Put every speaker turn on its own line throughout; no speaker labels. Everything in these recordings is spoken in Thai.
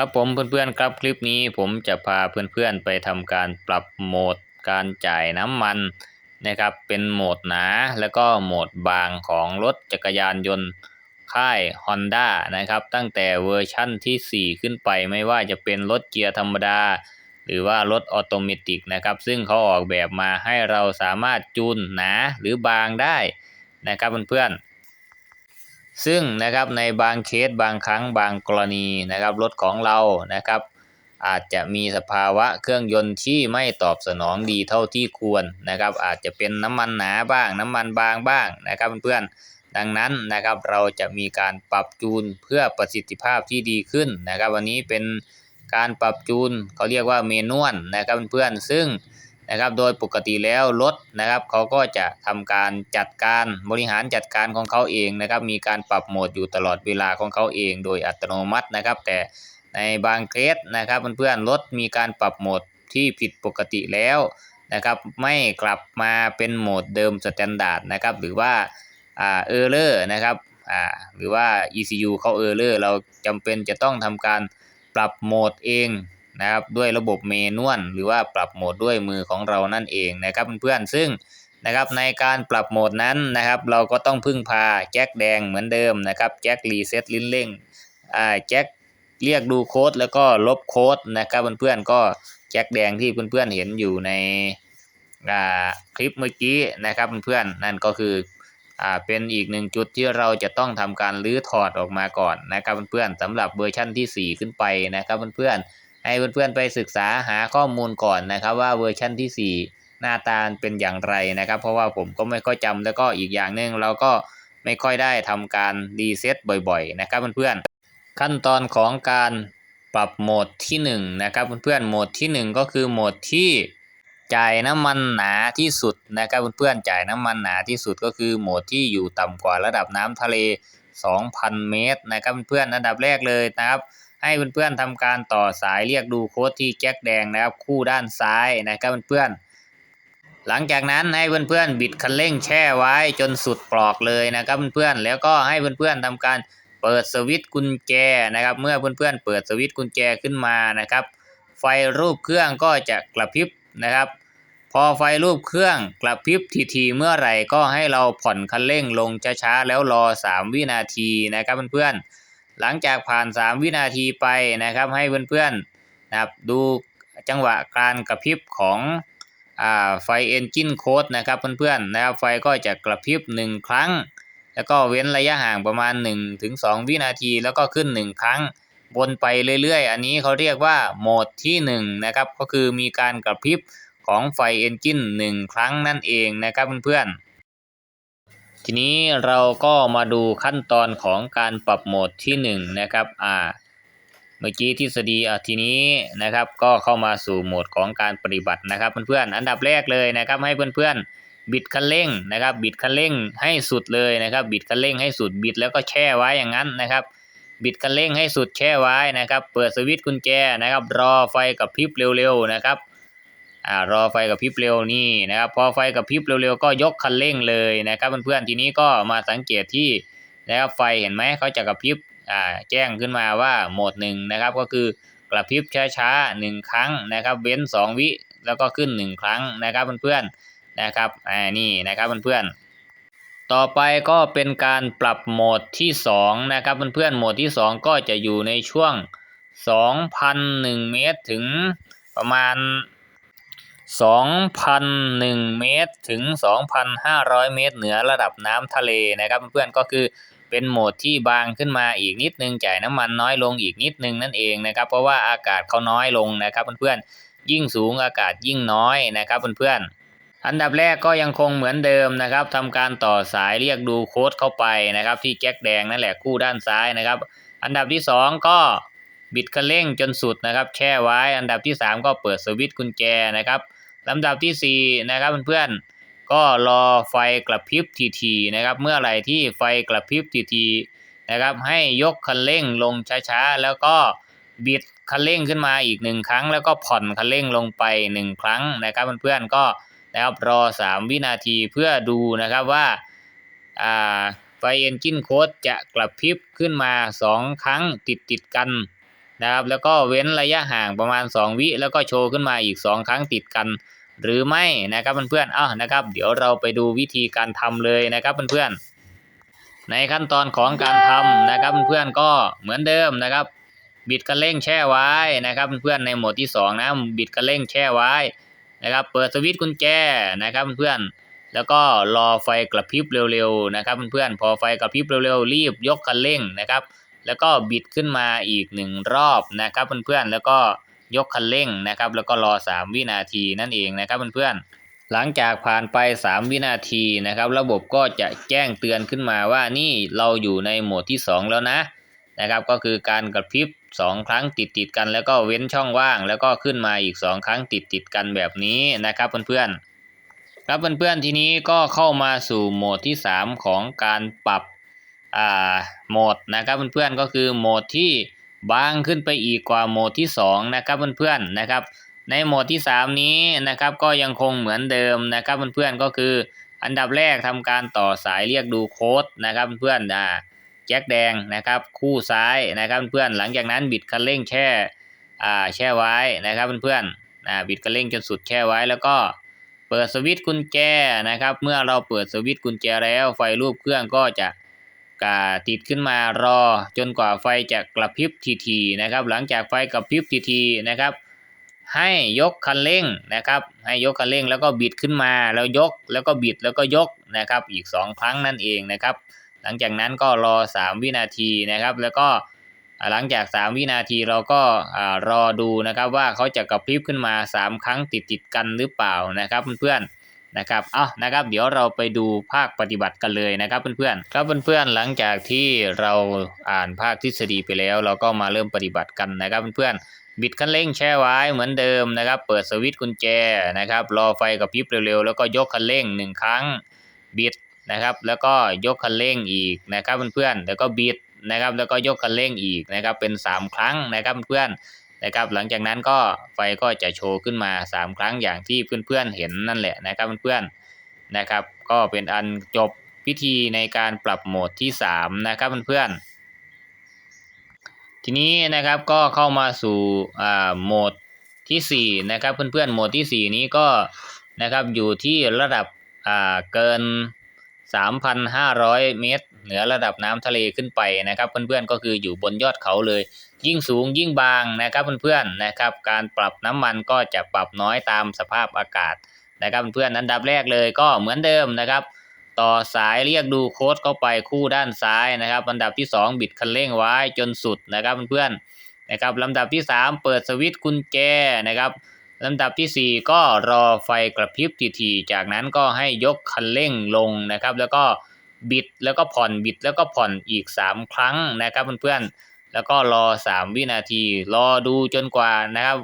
ครับผมเพื่อนๆครับคลิปนี้ผมจะพาเพื่อนๆไปทำการปรับโหมดการจ่ายน้ำมันนะครับ เป็นโหมดหนาแล้วก็โหมดบางของรถจักรยานยนต์ค่าย Honda นะครับ ตั้งแต่เวอร์ชั่นที่ 4 ขึ้นไปไม่ว่าจะเป็นรถเกียร์ธรรมดา หรือว่ารถออโตเมติกนะครับ ซึ่งเขาออกแบบมาให้เราสามารถจูนหนาหรือบางได้นะครับเพื่อนๆ ซึ่งนะครับในบางเคสบางครั้งบางกรณีนะครับรถของเรานะครับ อาจจะมีสภาวะเครื่องยนต์ที่ไม่ตอบสนองดีเท่าที่ควรนะครับ อาจจะเป็นน้ำมันหนาบ้าง น้ำมันบางบ้างนะครับเพื่อนๆดังนั้นนะครับเราจะมีการปรับจูนเพื่อประสิทธิภาพที่ดีขึ้นนะครับ วันนี้เป็นการปรับจูนเขาเรียกว่าเมนวลนะครับเพื่อนๆซึ่ง นะครับโดยปกติแล้วรถนะครับเขาก็จะทำการจัดการบริหารจัดการของเขาเองนะครับมีการปรับโหมดอยู่ตลอดเวลาของเขาเองโดยอัตโนมัตินะครับ แต่ในบางเคสนะครับเพื่อนๆรถมีการปรับโหมดที่ผิดปกติแล้วนะครับไม่กลับมาเป็นโหมดเดิมสแตนดาร์ดนะครับหรือว่าอ่าเออร์เลอร์นะครับอ่าหรือว่า ECU เขาเออร์เลอร์เราจำเป็นจะต้องทำการปรับโหมดเอง นะครับด้วยระบบเมนวลหรือว่าปรับโหมดด้วยมือของเรานั่นเองนะครับเพื่อนๆซึ่งนะครับในการปรับโหมดนั้นนะครับเราก็ต้องพึ่งพาแจ็คแดงเหมือนเดิมนะครับแจ็ครีเซ็ตลิ้นเร่งอ่าแจ็คเรียกดูโค้ดแล้วก็ลบโค้ดนะครับเพื่อนๆก็แจ็คแดงที่เพื่อนๆเห็นอยู่ในอ่าคลิปเมื่อกี้นะครับเพื่อนๆนั่นก็คืออ่าเป็นอีกหนึ่งจุดที่เราจะต้องทำการรื้อถอดออกมาก่อนนะครับเพื่อนๆสำหรับเวอร์ชั่นที่ 4 ขึ้นไปนะครับเพื่อนๆ ให้เพื่อนๆไปศึกษาหาข้อมูลก่อนนะครับ ว่าเวอร์ชั่นที่ 4 หน้าตาเป็นอย่างไรนะครับ เพราะว่าผมก็ไม่ค่อยจำแล้วก็อีกอย่างหนึ่งเราก็ไม่ค่อยได้ทำการรีเซ็ตบ่อยๆ นะครับเพื่อนๆขั้นตอนของการปรับโหมดที่1นะครับเพื่อนๆโหมดที่ 1 ก็คือโหมดที่จ่ายน้ำมันหนาที่สุดนะครับเพื่อนๆจ่ายน้ำมันหนาที่สุดก็คือโหมดที่อยู่ต่ำกว่าระดับน้ำทะเล 2,000 เมตรนะครับเพื่อนๆอันดับแรกเลยนะครับ ให้เพื่อนๆทำการต่อสายเรียกดูโค้ดที่แจ็คแดงนะครับคู่ด้านซ้ายนะครับเพื่อนๆหลังจากนั้นให้เพื่อนๆบิดคันเร่งแช่ไว้จนสุดปลอกเลยนะครับเพื่อนๆแล้วก็ให้เพื่อนๆทำการเปิดสวิตช์กุญแจนะครับ เมื่อเพื่อนๆเปิดสวิตช์กุญแจขึ้นมานะครับ ไฟรูปเครื่องก็จะกระพริบนะครับ พอไฟรูปเครื่องกระพริบทีๆเมื่อไหร่ก็ให้เราผ่อนคันเร่งลงช้าๆแล้วรอ 3 วินาทีนะครับเพื่อนๆ หลังจากผ่าน 3 วินาทีไปนะครับ ให้เพื่อนๆนะครับดูจังหวะการกระพริบของอไฟเอนจินโค้ดนะครับเพื่อนๆนะครับไฟก็จะกระพริบ 1 ครั้ง แล้วก็เว้นระยะห่างประมาณ 1-2 วินาทีแล้วก็ขึ้น 1 ครั้งวนไปเรื่อยๆ อันนี้เขาเรียกว่าโหมดที่1นะครับก็คือมีการกระพริบของไฟเอนจิน1ครั้งนั่นเองนะครับเพื่อนๆ ทีนี้เราก็มาดูขั้นตอนของการปรับโหมดที่1นะครับอ่าเมื่อกี้ทฤษฎีอะทีนี้นะครับ ก็เข้ามาสู่โหมดของการปฏิบัตินะครับ เพื่อนๆอันดับแรกเลยนะครับ ให้เพื่อนๆบิดคันเร่งนะครับ บิดคันเร่งให้สุดเลยนะครับ บิดคันเร่งให้สุดบิดแล้วก็แช่ไว้อย่างนั้นนะครับ บิดคันเร่งให้สุดแช่ไว้นะครับ เปิดสวิตช์กุญแจนะครับ รอไฟกับพริบเร็วๆนะครับ อ่ารอไฟกับพริบเร็วนี่นะครับพอไฟกับพริบเร็วๆก็ยกคันเร่งเลยนะครับเพื่อนๆทีนี้ก็มาสังเกตที่นะครับไฟเห็นไหมเขาจะกระพริบอ่าแจ้งขึ้นมาว่าโหมดหนึ่งนะครับก็คือกระพริบช้าๆหนึ่งครั้งนะครับ เว้นสองวิแล้วก็ขึ้นหนึ่งครั้งนะครับเพื่อนๆนะครับอ่านี่นะครับเพื่อนๆต่อไปก็เป็นการปรับโหมดที่สองนะครับเพื่อนๆโหมดที่สองก็จะอยู่ในช่วงสองพันหนึ่งเมตรถึงประมาณ 2,001 เมตรถึง 2,500 เมตร เหนือระดับน้ำทะเลนะครับเพื่อนๆก็คือเป็นโหมดที่บางขึ้นมาอีกนิดนึงจ่ายน้ำมันน้อยลงอีกนิดนึงนั่นเองนะครับ เพราะว่าอากาศเขาน้อยลงนะครับเพื่อนๆยิ่งสูงอากาศยิ่งน้อยนะครับเพื่อนๆอันดับแรกก็ยังคงเหมือนเดิมนะครับทำการต่อสายเรียกดูโค้ดเข้าไปนะครับ ที่แจ็คแดงนั่นแหละคู่ด้านซ้ายนะครับ อันดับที่สองก็บิดคันเร่งจนสุดนะครับ แช่ไว้ อันดับที่สามก็เปิดสวิตช์กุญแจนะครับ ลำดับที่4นะครับเพื่อนๆก็รอไฟกระพริบทีๆนะครับ เมื่อไหร่ที่ไฟกระพริบทีๆนะครับ ให้ยกคันเร่งลงช้าๆแล้วก็บิดคันเร่งขึ้นมาอีกหนึ่งครั้ง แล้วก็ผ่อนคันเร่งลงไปหนึ่งครั้งนะครับเพื่อนๆก็นะครับรอ 3 วินาทีเพื่อดูนะครับว่าอ่าไฟเอนจินโค้ดจะกระพริบขึ้นมา 2 ครั้งติดติดกันนะครับแล้วก็เว้นระยะห่างประมาณ 2 วิ แล้วก็โชว์ขึ้นมาอีก 2 ครั้งติดกัน หรือไม่นะครับเพื่อนๆอ้าวนะครับ เดี๋ยวเราไปดูวิธีการทำเลยนะครับเพื่อนๆในขั้นตอนของการทำนะครับเพื่อนๆก็เหมือนเดิมนะครับ บิดคันเร่งแช่ไว้นะครับเพื่อนๆในโหมดที่สองนะบิดคันเร่งแช่ไว้นะครับ เปิดสวิตช์กุญแจนะครับเพื่อนๆแล้วก็รอไฟกระพริบเร็วๆนะครับเพื่อนๆพอไฟกระพริบเร็วๆ รีบยกคันเร่งนะครับ แล้วก็บิดขึ้นมาอีกหนึ่งรอบนะครับเพื่อนๆแล้วก็ ยกคันเร่งนะครับ แล้วก็รอ 3 วินาทีนั่นเองนะครับเพื่อนๆหลังจากผ่านไป 3 วินาทีนะครับ ระบบก็จะแจ้งเตือนขึ้นมาว่านี่เราอยู่ในโหมดที่ 2 แล้วนะนะครับ ก็คือการกระพริบ 2 ครั้งติดติดกัน แล้วก็เว้นช่องว่าง แล้วก็ขึ้นมาอีก 2 ครั้งติดติดกันแบบนี้นะครับเพื่อนๆครับเพื่อนๆทีนี้ก็เข้ามาสู่โหมดที่ 3 ของการปรับอ่าโหมดนะครับเพื่อนๆก็คือโหมดที่ บางขึ้นไปอีกกว่าโหมดที่ 2 นะครับเพื่อนๆนะครับ ในโหมดที่ 3 นี้นะครับก็ยังคงเหมือนเดิมนะครับเพื่อนๆก็คือ อันดับแรกทำการต่อสายเรียกดูโค้ดนะครับเพื่อนๆอ่าแจ็คแดงนะครับคู่ซ้ายนะครับเพื่อนหลังจากนั้นบิดคันเร่งแช่อ่าแช่ไว้นะครับเพื่อนๆอ่าบิดคันเร่งจนสุดแช่ไว้แล้วก็เปิดสวิตช์กุญแจนะครับ เมื่อเราเปิดสวิตช์กุญแจแล้วไฟรูปเครื่องก็จะ กาติดขึ้นมารอจนกว่าไฟจะกระพริบทีๆนะครับ หลังจากไฟกระพริบทีๆนะครับ ให้ยกคันเร่งนะครับ ให้ยกคันเร่งแล้วก็บิดขึ้นมาแล้วยกแล้วก็บิดแล้วก็ยกนะครับ อีกสองครั้งนั่นเองนะครับ หลังจากนั้นก็รอ 3 วินาทีนะครับ แล้วก็หลังจาก 3 วินาทีเราก็รอดูนะครับว่าเขาจะกระพริบขึ้นมา 3 ครั้งติดติดกันหรือเปล่านะครับเพื่อนๆ นะครับเอานะครับ เดี๋ยวเราไปดูภาคปฏิบัติกันเลยนะครับเพื่อนๆ ครับเพื่อนๆ หลังจากที่เราอ่านภาคทฤษฎีไปแล้ว เราก็มาเริ่มปฏิบัติกันนะครับเพื่อนๆ บิดคันเร่งแช่ไว้เหมือนเดิมนะครับ เปิดสวิตช์กุญแจนะครับ รอไฟกระพริบเร็วๆ แล้วก็ยกคันเร่งหนึ่งครั้ง บิดนะครับ แล้วก็ยกคันเร่งอีกนะครับเพื่อนๆ แล้วก็บิดนะครับ แล้วก็ยกคันเร่งอีกนะครับ เป็น 3 ครั้งนะครับเพื่อน นะครับหลังจากนั้นก็ไฟก็จะโชว์ขึ้นมา 3 ครั้งอย่างที่เพื่อนๆเห็นนั่นแหละนะครับเพื่อนๆนะครับ ก็เป็นอันจบพิธีในการปรับโหมดที่ 3 นะครับเพื่อนๆทีนี้นะครับก็เข้ามาสู่อ่าโหมดทีสี่4นะครับเพื่อนๆโหมดทีสี่ 4 นี้ก็นะครับอยู่ที่ระดับอ่าเกิน 3,500 เมตร เหนือระดับน้ำทะเลขึ้นไปนะครับเพื่อนๆก็คืออยู่บนยอดเขาเลย ยิ่งสูงยิ่งบางนะครับเพื่อนๆนะครับการปรับน้ำมันก็จะปรับน้อยตามสภาพอากาศนะครับเพื่อนๆอันดับแรกเลยก็เหมือนเดิมนะครับ ต่อสายเรียกดูโค้ดเข้าไปคู่ด้านซ้ายนะครับลำดับที่ 2 บิดคันเร่งไว้จนสุดนะครับเพื่อนๆนะครับลำดับที่ 3 เปิดสวิตช์กุญแจนะครับ ลำดับทีสี่ 4 ก็รอไฟกระพริบทีๆจากนั้นก็ให้ยกคันเร่งลงนะครับ แล้วก็บิดแล้วก็ผ่อนบิดแล้วก็ผ่อนอีก 3 ครั้งนะครับเพื่อนๆแล้วก็รอ 3 วินาที รอดูจนกว่านะครับ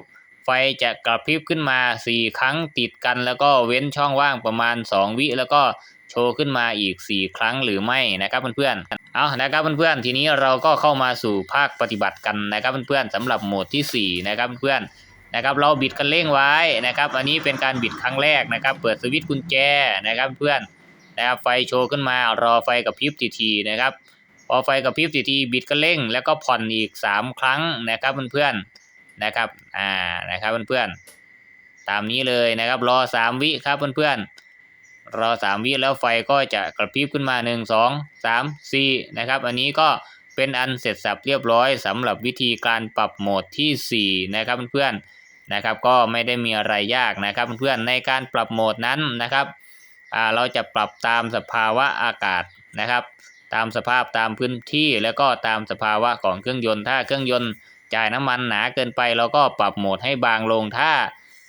ไฟจะกระพริบขึ้นมา 4 ครั้งติดกันแล้วก็เว้นช่องว่างประมาณ 2 วิแล้วก็โชว์ขึ้นมาอีก 4 ครั้งหรือไม่นะครับเพื่อนๆเอานะครับเพื่อนๆทีนี้เราก็เข้ามาสู่ภาคปฏิบัติกันนะครับเพื่อนๆสำหรับโหมดที่4นะครับเพื่อนๆ นะครับเราบิดคันเร่งไว้นะครับ อันนี้เป็นการบิดครั้งแรกนะครับ เปิดสวิตช์กุญแจนะครับเพื่อนนะครับไฟโชว์ขึ้นมารอไฟกับพริบทีๆนะครับพอไฟกับพริบทีๆบิดคันเร่ง แล้วก็ผ่อนอีก 3 ครั้งนะครับเพื่อนๆนะครับอ่านะครับเพื่อนๆตามนี้เลยนะครับรอ 3 วิครับเพื่อนๆรอ 3 วิแล้วไฟก็จะกระพริบขึ้นมา 1 2 3 4นะครับอันนี้ก็เป็นอันเสร็จสับเรียบร้อยสำหรับวิธีการปรับโหมดทีสี่4 นะครับเพื่อนๆ นะครับก็ไม่ได้มีอะไรยากนะครับเพื่อนๆในการปรับโหมดนั้นนะครับอ่าเราจะปรับตามสภาวะอากาศนะครับ ตามสภาพตามพื้นที่แล้วก็ตามสภาวะของเครื่องยนต์ถ้าเครื่องยนต์จ่ายน้ำมันหนาเกินไป เราก็ปรับโหมดให้บางลงถ้า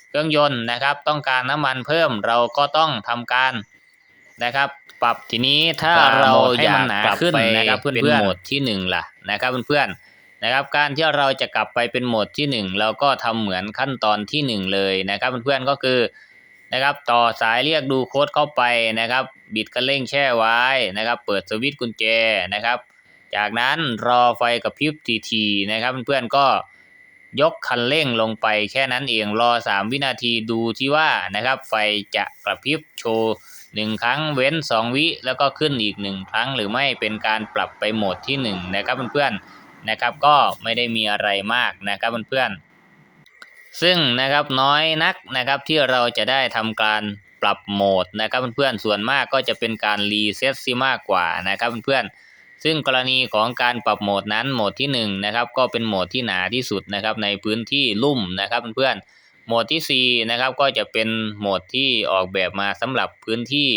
เครื่องยนต์นะครับ ต้องการน้ำมันเพิ่มเราก็ต้องทำการนะครับปรับทีนี้ถ้าเราอยากปรับไปนะครับเพื่อนๆเป็นโหมดที่หนึ่งล่ะนะครับเพื่อนๆ นะครับ การที่เราจะกลับไปเป็นโหมดที่ 1 เราก็ทำเหมือนขั้นตอนที่ 1 เลยนะครับเพื่อนๆก็คือนะครับต่อสายเรียกดูโค้ดเข้าไปนะครับ บิดคันเร่งแช่ไว้นะครับ เปิดสวิตช์กุญแจนะครับ จากนั้นรอไฟกระพริบทีๆนะครับเพื่อนๆก็ยกคันเร่งลงไปแค่นั้นเองรอ 3 วินาทีดูที่ว่านะครับ ไฟจะกระพริบโชว์หนึ่งครั้งเว้น 2 วิ แล้วก็ขึ้นอีก 1 ครั้งหรือไม่เป็นการปรับไปโหมดที่ 1 นะครับเพื่อนๆ นะครับ ก็ไม่ได้มีอะไรมากนะครับเพื่อนๆซึ่งนะครับน้อยนักนะครับที่เราจะได้ทำการปรับโหมดนะครับเพื่อนๆส่วนมากก็จะเป็นการรีเซ็ตซิมากกว่านะครับเพื่อนๆซึ่งกรณีของการปรับโหมดนั้นโหมดที่หนึ่งนะครับก็เป็นโหมดที่หนาที่สุดนะครับในพื้นที่ลุ่มนะครับเพื่อนๆโหมดที่สี่นะครับก็จะเป็นโหมดที่ออกแบบมาสำหรับพื้นที่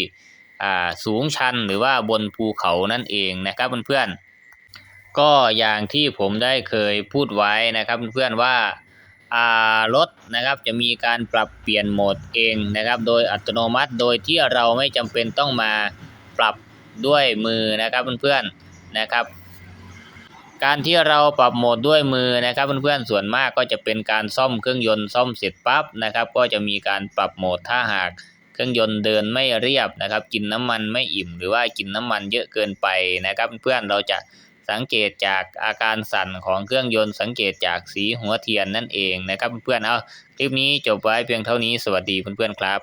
อ่าสูงชันหรือว่าบนภูเขานั่นเองนะครับเพื่อนๆ ก็อย่างที่ผมได้เคยพูดไว้นะครับเพื่อนๆว่าอ่ารถนะครับจะมีการปรับเปลี่ยนโหมดเองนะครับ โดยอัตโนมัติโดยที่เราไม่จำเป็นต้องมาปรับด้วยมือนะครับเพื่อนๆนะครับ การที่เราปรับโหมดด้วยมือนะครับเพื่อนๆส่วนมากก็จะเป็นการซ่อมเครื่องยนต์ซ่อมเสร็จปั๊บนะครับ ก็จะมีการปรับโหมดถ้าหากเครื่องยนต์เดินไม่เรียบนะครับ กินน้ำมันไม่อิ่ม หรือว่ากินน้ำมันเยอะเกินไปนะครับ เพื่อนๆเราจะ สังเกตจากอาการสั่นของเครื่องยนต์สังเกตจากสีหัวเทียนนั่นเองนะครับเพื่อนๆเอาคลิปนี้จบไว้เพียงเท่านี้สวัสดีเพื่อนๆครับ